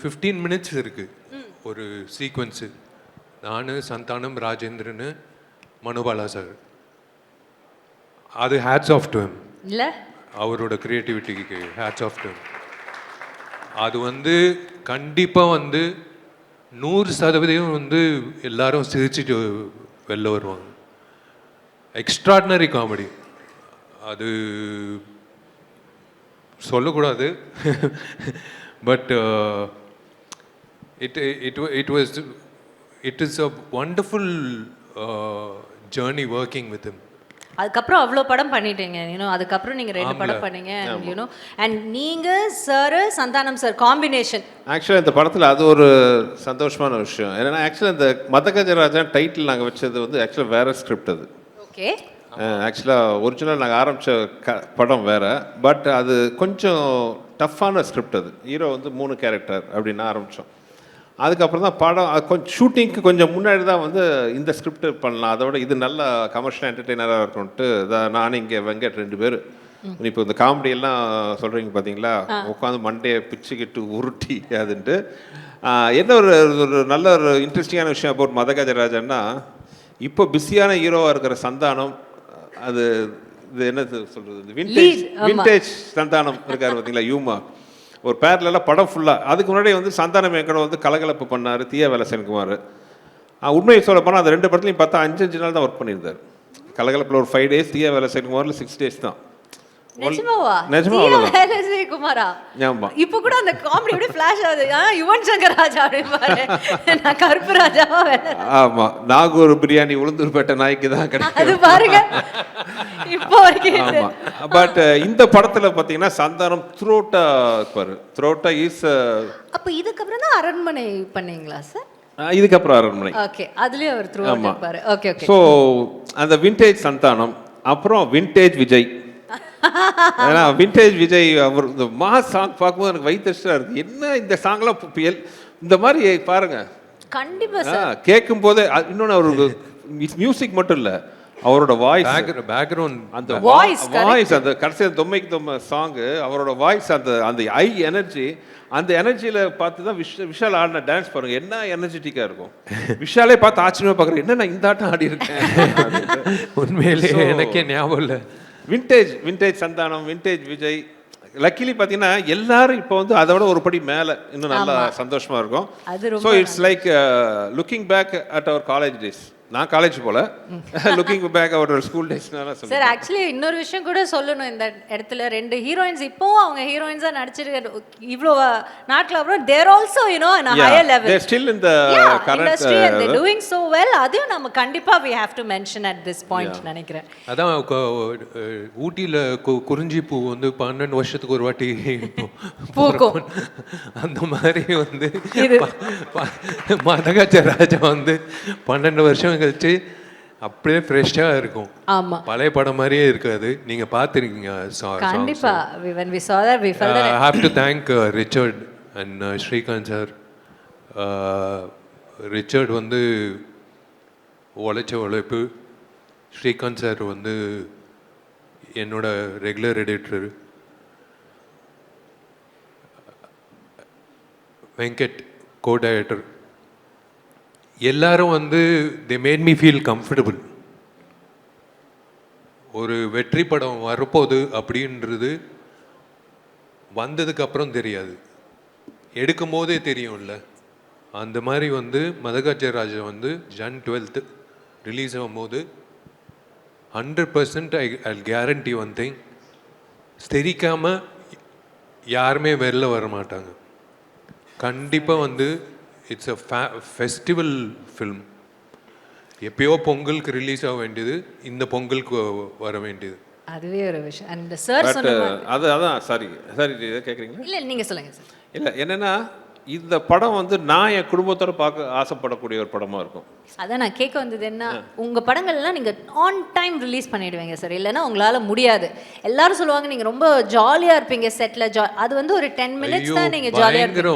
Fifteen minutes இருக்கு. ஒரு sequence நான் சந்தானம் ராஜேந்திரன் மனுபாலா சார். அது ஹேட்ஸ் ஆஃப் டு இல்ல? அவரோட க்ரியேட்டிவிட்டிக்கு ஹேட்ஸ் ஆஃப் டு அது வந்து கண்டிப்பாக வந்து நூறு சதவீதம் வந்து எல்லாரும் சிரிச்சிட்டு வெளில வருவாங்க. எக்ஸ்ட்ராடினரி காமெடி அது சொல்லக்கூடாது. But it it it was it is a wonderful journey working with him. அதுக்கப்புறம் அவ்வளோ படம் பண்ணிட்டீங்க யூனோ அதுக்கப்புறம் நீங்க ரெண்டு படம் பண்ணீங்க யூனோ அண்ட் நீங்க சார் சந்தானம் சார் காம்பினேஷன் ஆக்சுவலாக இந்த படத்தில் அது ஒரு சந்தோஷமான விஷயம். ஏன்னா ஆக்சுவலாக இந்த மதகஜராஜன் டைட்டில் நாங்கள் வச்சது வந்து ஆக்சுவலாக வேற ஸ்கிரிப்ட் அது. ஓகே ஆக்சுவலாக ஒரிஜினல் நாங்கள் ஆரம்பித்த க படம் வேற. பட் அது கொஞ்சம் டஃப்பான ஸ்கிரிப்ட் அது. ஹீரோ வந்து மூணு கேரக்டர் அப்படின்னு ஆரம்பித்தோம் அதுக்கப்புறம் தான் படம் கொஞ்சம் ஷூட்டிங்க்கு கொஞ்சம் முன்னாடி தான் வந்து இந்த ஸ்கிரிப்ட் பண்ணலாம். அதோட இது நல்ல கமர்ஷியல் என்டர்டெய்னராக இருக்கும்ட்டு இதான் நான் இங்கே வெங்கட் ரெண்டு பேர். இப்போ இந்த காமெடி எல்லாம் சொல்கிறீங்க பார்த்தீங்களா உட்காந்து மண்டையை பிச்சுக்கிட்டு உருட்டி அதுன்ட்டு. என்ன ஒரு ஒரு நல்ல ஒரு இன்ட்ரெஸ்டிங்கான விஷயம் அபவுட் மதகஜராஜன்னா இப்போ பிஸியான ஹீரோவாக இருக்கிற சந்தானம் அது இது என்ன சொல்கிறது ஆமா. விண்டேஜ் சந்தானம் இருக்காரு பார்த்தீங்களா யூமா ஒரு பேர்லாம் படம் ஃபுல்லாக அதுக்கு முன்னாடி வந்து சந்தான எங்கட வந்து கலகலப்பு பண்ணார் தீய வேலை சென்குமார் உண்மையை சொல்ல போனால் அந்த ரெண்டு படத்துலையும் பார்த்தா அஞ்சு அஞ்சு நாள் தான் ஒர்க் பண்ணியிருந்தார். கலகலப்பில் ஒரு ஃபைவ் டேஸ் தீய வேலை சென்குமாரில் சிக்ஸ் டேஸ் தான். நிஜமாவா? நிஜமா. வேலை செய்ய குமாரா ஆமா. இப்போ கூட அந்த காமெடி அப்படியே ஃபிளாஷ் ஆகுது. ஆ யுவன் சங்கர் ராஜா அப்படிம்பாரு நான் கருப்பு ராஜாவா வேலை ஆமாம் நாகூர் பிரியாணி உளுந்தூர்பேட்டை நாய்க்கு தான் அது கிடைக்கும் பாருங்க. இப்போ வரைக்கும் பட் இந்த படத்தில் பார்த்தீங்கன்னா சந்தானம் த்ரோட்டா இருப்பார் த்ரோட்டா இஸ் அப்ப இதுக்கப்புறம் தான் அரண்மனை பண்ணீங்களா சார் இதுக்கப்புறம் அரண்மனை. ஓகே அதுலயும் அவர் த்ரூ ஆமா. Okay okay. ஸோ அந்த விண்டேஜ் சந்தானம் அப்புறம் விண்டேஜ் விஜய். ஏன்னா விண்டேஜ் விஜய் அவர் இந்த மா சாங் பார்க்கும்போது எனக்கு வயிற்றுச்சா இருக்கு. என்ன இந்த சாங்லாம் எல்- இந்த மாதிரி பாருங்க. கண்டிப்பா சார். கேட்கும் போதே இன்னொன்று அவருக்கு மியூசிக் மட்டும் இல்லை அவரோட வாய்ஸ் பேக் பேக்ரவுண்ட் அந்த correct. வாய்ஸ் அந்த கடைசியில் தொம்மைக்கு தொம்ம சாங்கு அவரோட வாய்ஸ் அந்த அந்த ஐ எனர்ஜி அந்த எனர்ஜியில் பார்த்து தான் விஷ விஷால் ஆடின டான்ஸ் பாருங்க. என்ன எனர்ஜெட்டிக்காக இருக்கும். விஷாலே பார்த்து ஆச்சரியமா பார்க்குறேன் என்ன நான் இந்த ஆட்டம் ஆடி இருக்கேன் உண்மையிலே So- எனக்கே ஞாபகம் இல்லை. Vintage vintage Santhanam vintage Vijay. Luckily பார்த்தீங்கன்னா எல்லாரும் இப்போ வந்து அதை விட ஒரு படி மேலே. இன்னும் நல்லா சந்தோஷமா இருக்கும். So it's like looking back at our college days நான் காலேஜ் போல. லுக்கிங் பேக் அவர் ஸ்கூல் டேஸ்னால சார் சொல்லுவேன் ஆக்சுவலி இன்னொரு விஷயம் கூட சொல்லணும் இந்த இடத்துல. ரெண்டு ஹீரோயின்ஸ் இப்போவும் அவங்க ஹீரோயின்ஸா நடிச்சிருக்க இவ்வளோ நாட்கள் அப்புறம் there also you know in higher level current, industry and they doing so well அதையும் நம்ம கண்டிப்பா we have to mention at this point நினைக்கிறேன். அதான் ஊட்டியில் குறிஞ்சி பூ வந்து பன்னெண்டு வருஷத்துக்கு ஒரு வாட்டி பூக்கும். அந்த மாதிரி வந்து. மதகஜ ராஜா வந்து பன்னெண்டு வருஷம் கழிச்சு அப்படியே ஃப்ரெஷ்ஷாக இருக்கும். ஆமா. பழைய படம் மாதிரியே இருக்காது. நீங்கள் பார்த்துருக்கீங்க கண்டிப்பா. We- when we saw that we felt that I have to thank Richard and Srikanth sir Richard வந்து உழைச்ச உழைப்பு. ஸ்ரீகாந்த் சார் வந்து என்னோட regular editor Venkat co director எல்லாரும் வந்து they made me feel comfortable ஒரு வெற்றி படம் வரப்போகுது அப்படின்றது வந்ததுக்கப்புறம் தெரியாது. எடுக்கும் போதே தெரியும்ல. அந்த மாதிரி வந்து மதகாச்சராஜா வந்து ஜன் டுவெல்த்து ரிலீஸ் ஆகும்போது hundred percent I I guarantee one thing யாருமே வெளில வர மாட்டாங்க. கண்டிப்பாக வந்து இட்ஸ் அ ஃபே ஃபெஸ்டிவல் ஃபில்ம் எப்பயோ பொங்கலுக்கு ரிலீஸ் ஆக வேண்டியது இந்த பொங்கலுக்கு வர வேண்டியது. அதுவே ஒரு விஷயம். அண்ட் சார் மாதிரி- அது அதான் சாரி சாரி இதை கேட்குறீங்களா? இல்ல நீங்க சொல்லுங்க சார் இல்லை என்னன்னா இந்த படம் வந்து நான் என் குடும்பத்தோட பார்க்க ஆசைப்படக்கூடிய ஒரு படமா இருக்கும். அதான் நான் கேட்க வந்தது என்ன உங்க படங்கள்லாம் நீங்க ஆன் டைம் ரிலீஸ் பண்ணிடுவீங்க சார் இல்லைன்னா உங்களால முடியாது. எல்லாரும் சொல்லுவாங்க நீங்க ரொம்ப ஜாலியா இருப்பீங்க செட்ல ஜா அது வந்து ஒரு டென் மினிட்ஸ் தான் நீங்க ஜாலியா இருப்பீங்க.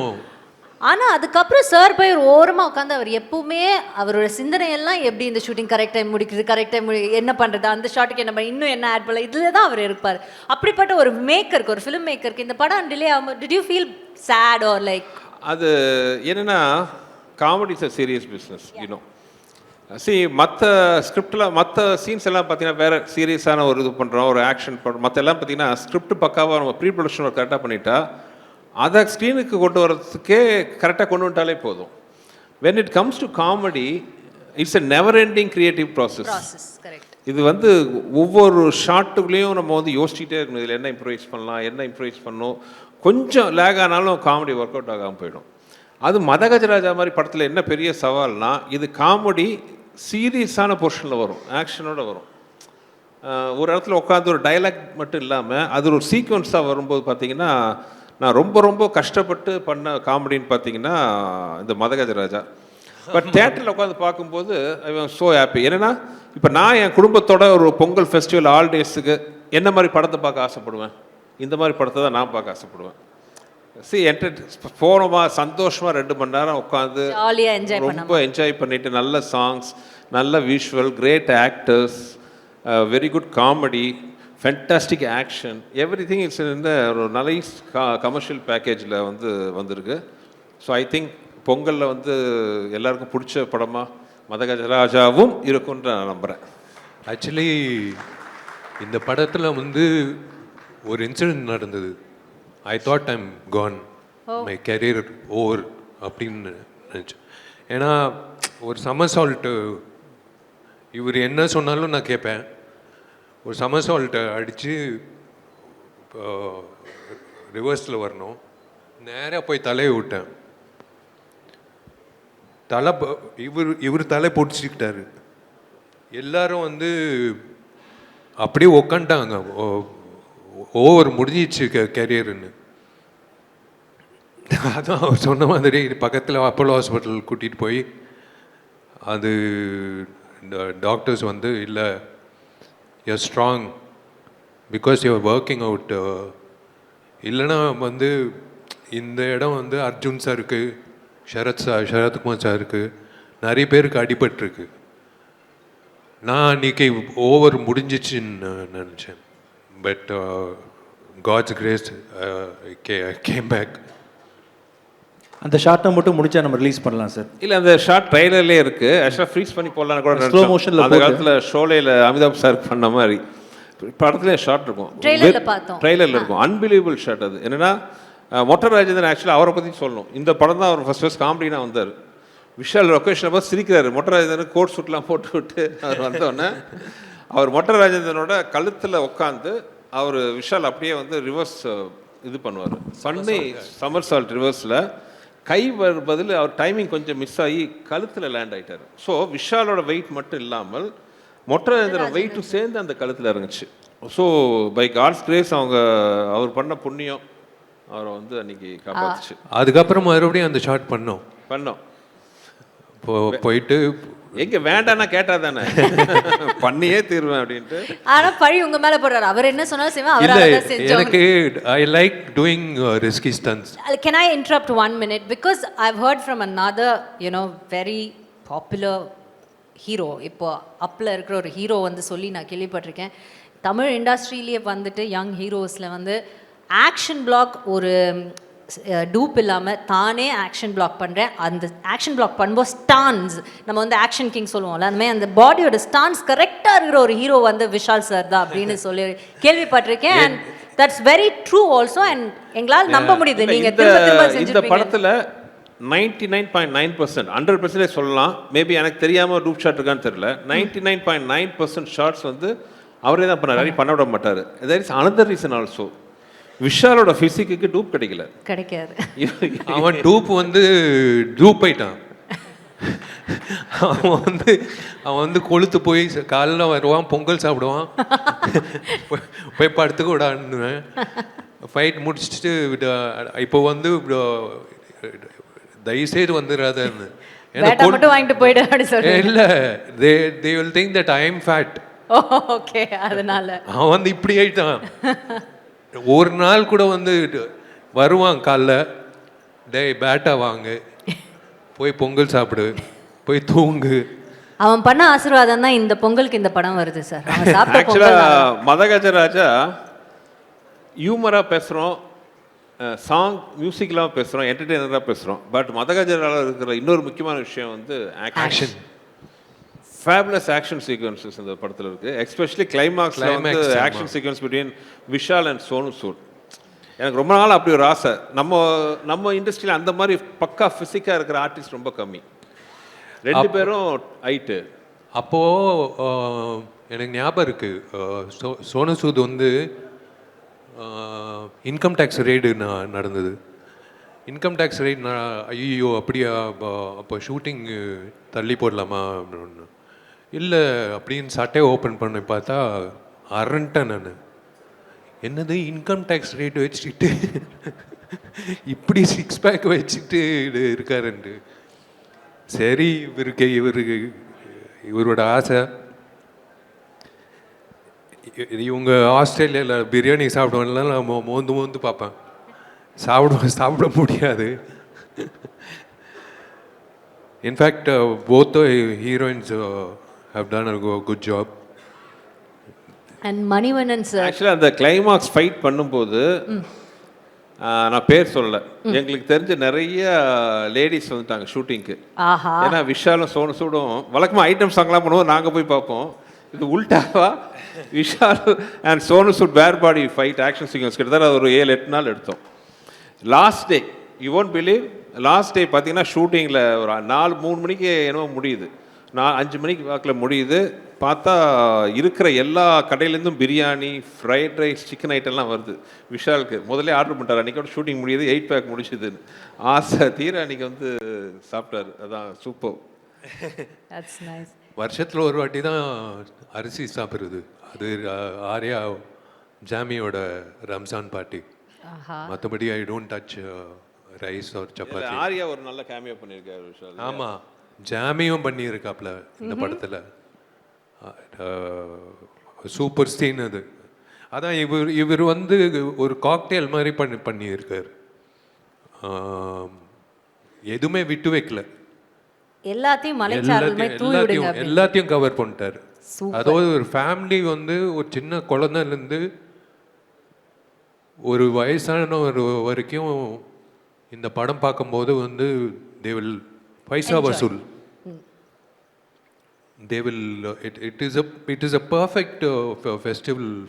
பயங்கரம் ஆனா அதுக்கப்புறம் சார் போய் ஒரு ஓரமா உட்காந்து அவர் எப்பவுமே அவரோட சிந்தனை எல்லாம் எப்படி இந்த ஷூட்டிங் கரெக்ட் டைம் முடிக்கிறது கரெக்ட் டைம் என்ன பண்றது? அந்த ஷாட்டுக்கு என்ன பண்ண இன்னும் என்ன ஆட் பண்ணல இதுல தான் அவர் இருப்பார். அப்படிப்பட்ட ஒரு மேக்கருக்கு ஒரு ஃபிலிம் மேக்கருக்கு இந்த படம் டிலே ஆகும் did you feel sad or like அது என்னென்னா comedy is a serious business you know C மற்ற ஸ்கிரிப்டில் மற்ற சீன்ஸ் எல்லாம் பார்த்தீங்கன்னா வேறு சீரியஸான ஒரு இது பண்ணுறோம் ஒரு ஆக்ஷன் பண்ணுறோம் மற்ற எல்லாம் பார்த்தீங்கன்னா ஸ்கிரிப்ட் பக்காவாக நம்ம ப்ரீ ப்ரொடக்ஷன் கரெக்டாக பண்ணிட்டா அதை ஸ்க்ரீனுக்கு கொண்டு வரதுக்கே கரெக்டாக கொண்டு வந்துட்டாலே போதும். When it comes to comedy it's a never ending creative process இது வந்து ஒவ்வொரு ஷாட்டுக்குள்ளேயும் நம்ம வந்து யோசிச்சுட்டே இருக்கணும். இதில் என்ன இம்ப்ரூவைஸ் பண்ணலாம் என்ன இம்ப்ரூவைஸ் பண்ணணும். கொஞ்சம் லேக் ஆனாலும் காமெடி ஒர்க் அவுட் ஆகாமல் போயிடும். அது மதகஜராஜா மாதிரி படத்தில் என்ன பெரிய சவால்னா இது காமெடி சீரியஸான போர்ஷனில் வரும் ஆக்ஷனோட வரும். ஒரு இடத்துல உட்காந்து ஒரு டைலாக் மட்டும் இல்லாமல் அது ஒரு சீக்வன்ஸாக வரும்போது பார்த்தீங்கன்னா நான் ரொம்ப ரொம்ப கஷ்டப்பட்டு பண்ண காமெடின்னு பார்த்தீங்கன்னா இந்த மதகஜராஜா பட் தேட்டரில் உட்காந்து பார்க்கும்போது ஐ ஸோ ஹாப்பி என்னன்னா இப்போ நான் என் குடும்பத்தோட ஒரு பொங்கல் ஃபெஸ்டிவல் ஆல் டேஸுக்கு என்ன மாதிரி படத்தை பார்க்க ஆசைப்படுவேன்? இந்த மாதிரி படத்தை தான் நான் பார்க்க ஆசைப்படுவேன். சி என்டர் போனோமா சந்தோஷமாக ரெண்டு மணி நேரம் உட்காந்து ரொம்ப என்ஜாய் பண்ணிட்டு நல்ல சாங்ஸ் நல்ல visual great actors very good comedy fantastic action everything it's இந்த ஒரு நைஸ் கமர்ஷியல் பேக்கேஜில் வந்து வந்திருக்கு. ஸோ ஐ திங்க் பொங்கலில் வந்து எல்லாருக்கும் பிடிச்ச படமாக மதகஜராஜாவும் இருக்கும்னு நான் நம்புகிறேன் ஆக்சுவலி இந்த படத்தில் வந்து ஒரு இன்சிடென்ட் நடந்தது. I thought I'm gone my career over அப்படின்னு நினச்சேன். ஏன்னா ஒரு சமசால்ட்டு இவர் என்ன சொன்னாலும் நான் கேட்பேன். ஒரு சமசால்ட்டை அடித்து ரிவர்ஸில் வரணும். நேராக போய் தலையை விட்டேன் தலை ப- இவர் இவர் தலை பொடிச்சிக்கிட்டாரு எல்லாரும் வந்து அப்படியே உக்காண்டாங்க ஓவர் முடிஞ்சிச்சு கெரியர்னு அதான் அவர் சொன்ன மாதிரி பக்கத்தில் அப்போலோ ஹாஸ்பிட்டல் கூட்டிகிட்டு போய் அது டாக்டர்ஸ் வந்து இல்லை you're strong because you're working out இல்லைன்னா வந்து இந்த இடம் வந்து அர்ஜுன் சாருக்கு ஷரத் சார் சரத்குமார் சாருக்கு நிறைய பேருக்கு அடிபட்டிருக்கு. நான் அன்றைக்கி ஓவர் முடிஞ்சிச்சுன்னு நினச்சேன். பட் காட்ஸ் கிரேஸ் கே கேம் பேக் அந்த ஷார்ட்டை மட்டும் முடிச்சா நம்ம ரிலீஸ் பண்ணலாம் சார் இல்லை அந்த ஷார்ட் ட்ரைலர்லேயே இருக்குது ஆக்சுவலாக ஃப்ரீஸ் பண்ணி போடலான்னு கூட Slow நினைச்சோம். motionல அந்த. காலத்தில் ஷோலையில் அமிதாப் சார் பண்ண மாதிரி. படத்துலேயே ஷார்ட் இருக்கும். ட்ரைலரில் இருக்கும். அன்பிலீவபிள் ஷார்ட் அது. என்னன்னா அஹ், மொட்டை ராஜேந்திரன் ஆக்சுவலாக அவரை பற்றி சொல்லணும். இந்த படம் தான் அவர் ஃபர்ஸ்ட் ஃபர்ஸ்ட் காமெடினா வந்தார். விஷால் லொக்கேஷனை பார்த்து சிரிக்கிறாரு. மொட்டை ராஜேந்திரன் கோட் சூட்லாம் போட்டு விட்டு அவர் வந்தோடனே அவர் மொட்டை ராஜேந்திரனோட கழுத்தில் உட்காந்து அவர் விஷால் அப்படியே வந்து ரிவர்ஸ் இது பண்ணுவார். பண்ணி சம்மர் சால்ட் ரிவர்ஸில் கை வர பதில் அவர் டைமிங் கொஞ்சம் மிஸ் ஆகி கழுத்தில் லேண்ட் ஆயிட்டாரு. ஸோ விஷாலோட வெயிட் மட்டும் இல்லாமல் மொட்டை ராஜேந்திரன் வெயிட்டும் சேர்ந்து அந்த கழுத்தில் இறங்குச்சு. ஸோ பை காட்ஸ் கிரேஸ் அவங்க அவர் பண்ண புண்ணியம் அவரை வந்து அன்னைக்கு காப்பாத்துச்சு. அதுக்கப்புறம் மறுபடியும் அந்த ஷார்ட் பண்ணோம். பண்ணோம். போ போயிட்டு எங்க வேண்டாம்னா கேட்டா தானே பண்ணியே தீருவேன் அப்படின்ட்டு. ஆனா பழி உங்க மேல போடுறாரு. அவர் என்ன சொன்னாலும் செய்வேன் அவர் செஞ்சோம் எனக்கு I like doing risky stunts Can I interrupt one minute? Because I've heard from another, you know, very popular hero இப்போ அப்பில் இருக்கிற ஒரு ஹீரோ வந்து சொல்லி நான் கேள்விப்பட்டிருக்கேன். தமிழ் இண்டஸ்ட்ரியிலேயே வந்துட்டு யங் ஹீரோஸில் வந்து ஆக்ஷன் பிளாக் ஒரு டூப் இல்லாமல் தானே ஆக்ஷன் பிளாக் பண்ணுறேன் அந்த ஆக்ஷன் பிளாக் பண்ணும்போது ஸ்டான்ஸ் நம்ம வந்து ஆக்ஷன் கிங் சொல்லுவோம்ல அந்த மாதிரி அந்த பாடியோட ஸ்டான்ஸ் கரெக்டாக இருக்கிற ஒரு ஹீரோ வந்து விஷால் சார் தான் அப்படின்னு சொல்லி கேள்விப்பட்டிருக்கேன். And that's very true also and எங்களால் நம்ப முடியுது. இல்ல, நீங்க இந்த- திரும்ப திரும்ப இந்த படத்துல ninety nine point nine percent hundred percentage சொல்லலாம். மேபி எனக்கு தெரியாம டூப் ஷாட் இருக்கான்னு தெரியல. Ninety nine point nine percent shots வந்து அவரே தான் பண்ணார். பண்ண விட மாட்டார். There is another reason also விஷாலோட ஃபிசிக்கு dupe கிடைக்கல. கிடைக்காது. அவன் டூப் வந்து டூப் ஆயிட்டான். அவன் வந்து அவன் வந்து கொளுத்து போய் காலைல வருவான் பொங்கல் சாப்பிடுவான். போய்- படுத்துக்க விடான்னுவேன். ஃபைட் முடிச்சுட்டு இப்போ வந்து தயவுசெய்து வந்துடாதன்னு. மட்டும் வாங்கிட்டு போயிடு அப்படின்னு சொல்லி இல்லை they they will think that I am fat okay அதனால. அவன் வந்து இப்படி ஆயிட்டான். ஒரு நாள் கூட வந்து வருவான் காலைல டேய் பேட்டா வாங்கு. போய் பொங்கல் சாப்பிடு. போய் தூங்கு. அவன் பண்ண ஆசீர்வாதம் தான் இந்த பொங்கலுக்கு இந்த படம் வருது சார். அவன் சாப்பிட்ட ஆக்சுவலா பொங்கல் தான். மதகஜராஜா ஹியூமரா பேசுறோம் சாங் மியூசிக்லாம் பேசுகிறோம் என்டர்டெய்னராக பேசுகிறோம் பட் மதகஜரால் இருக்கிற இன்னொரு முக்கியமான விஷயம் வந்து ஆக்ஷன் ஃபேப்லஸ் ஆக்ஷன் சீக்வன்சஸ் இந்த படத்தில் இருக்குது எஸ்பெஷலி கிளைமாக்ஸில் வந்து. Action sequence between Vishal and Sonu Sood எனக்கு ரொம்ப நாள் அப்படி ஒரு ஆசை. நம்ம நம்ம இண்டஸ்ட்ரியில் அந்த மாதிரி பக்கா ஃபிசிக்காக இருக்கிற ஆர்டிஸ்ட் ரொம்ப கம்மி. ரெண்டு பேரும் ஹைட்டு அப்போது எனக்கு ஞாபகம் இருக்குது சோ சோனு சூத் வந்து இன்கம் டேக்ஸ் ரெய்டு நடந்தது. இன்கம் டேக்ஸ் ரெய்ட் நான் ஐயோ அப்படியா அப்போ- அப்போ ஷூட்டிங் தள்ளி போடலாமா அப்படின்னு இல்லை அப்படின்னு சட்டையை ஓப்பன் பண்ணி பார்த்தா அரண்டேன் நான். என்னது இன்கம் டேக்ஸ் ரேட் வச்சுக்கிட்டு இப்படி சிக்ஸ் பேக் வச்சுட்டு இருக்காருன்ட்டு. சரி இவருக்கு இவருக்கு இவரோட ஆசை. இவங்க ஆஸ்திரேலியாவில் பிரியாணி சாப்பிடுவோம்லாம் நான் மோ- மோந்து மோந்து பார்ப்பேன். சாப்பிட சாப்பிட முடியாது. In fact both heroines have done good job and Manivannan sir ஆக்சுவலாக அந்த கிளைமாக்ஸ் ஃபைட் பண்ணும்போது நான் பேர் சொல்லல. எங்களுக்கு தெரிஞ்ச நிறைய லேடிஸ் வந்துட்டாங்க ஷூட்டிங்க்கு ஏன்னா விஷாலும் சோனு சூடும் வழக்கமாக ஐட்டம் சாங்லாம் பண்ணுவோம் நாங்கள் போய் பார்ப்போம். இது உல்டாவா? Vishal and Sonu Sood bare body fight action sequence கிட்டத்தட்ட ஒரு ஏழு எட்டு நாள் எடுத்தோம். Last day you won't believe last day பார்த்தீங்கன்னா ஷூட்டிங்கில் ஒரு நாலு மூணு மணிக்கு என்னவோ முடியுது. நான் அஞ்சு மணிக்கு வாக்கில் முடியுது பார்த்தா இருக்கிற எல்லா கடையிலேருந்தும் பிரியாணி ஃப்ரைட் ரைஸ் சிக்கன் ஐட்டம்லாம் வருது. விஷாலுக்கு முதல்ல ஆர்டர் பண்ணிட்டார். அன்றைக்கோட ஷூட்டிங் முடியுது எயிட் பேக் முடிச்சுதுன்னு. ஆசை தீர அன்றைக்கி வந்து சாப்பிட்டாரு. அதான் சூப்பர் வருஷத்தில் ஒரு வாட்டி தான் அரிசி சாப்பிட்றது. அது ஆர்யா ஜாமியோட ரம்ஜான் பார்ட்டி ஆஹா. மற்றபடி ஐ டோன்ட் டச் ரைஸ் ஒரு சப்பாத்தி. ஆர்யா ஒரு நல்ல கேமியோ பண்ணியிருக்காரு விஷால். ஆமாம் ஜாமியும் பண்ணியிருக்காப்ல இந்த படத்தில். சூப்பர் சீன் அது. அதான் இவர் இவர் வந்து ஒரு காக்டெயில் மாதிரி பண்ணி பண்ணியிருக்கார். எதுவுமே விட்டு வைக்கல. எல்லாத்தையும் எல்லாத்தையும் எல்லாத்தையும் கவர் பண்ணிட்டார். அதாவது ஒரு ஃபேமிலி வந்து ஒரு சின்ன குழந்தைலேருந்து ஒரு வயசான ஒரு வரைக்கும் இந்த படம் பார்க்கும்போது வந்து they will Paisa Vasul. Hmm. They will, uh, it, it, is a, it is a perfect uh, festival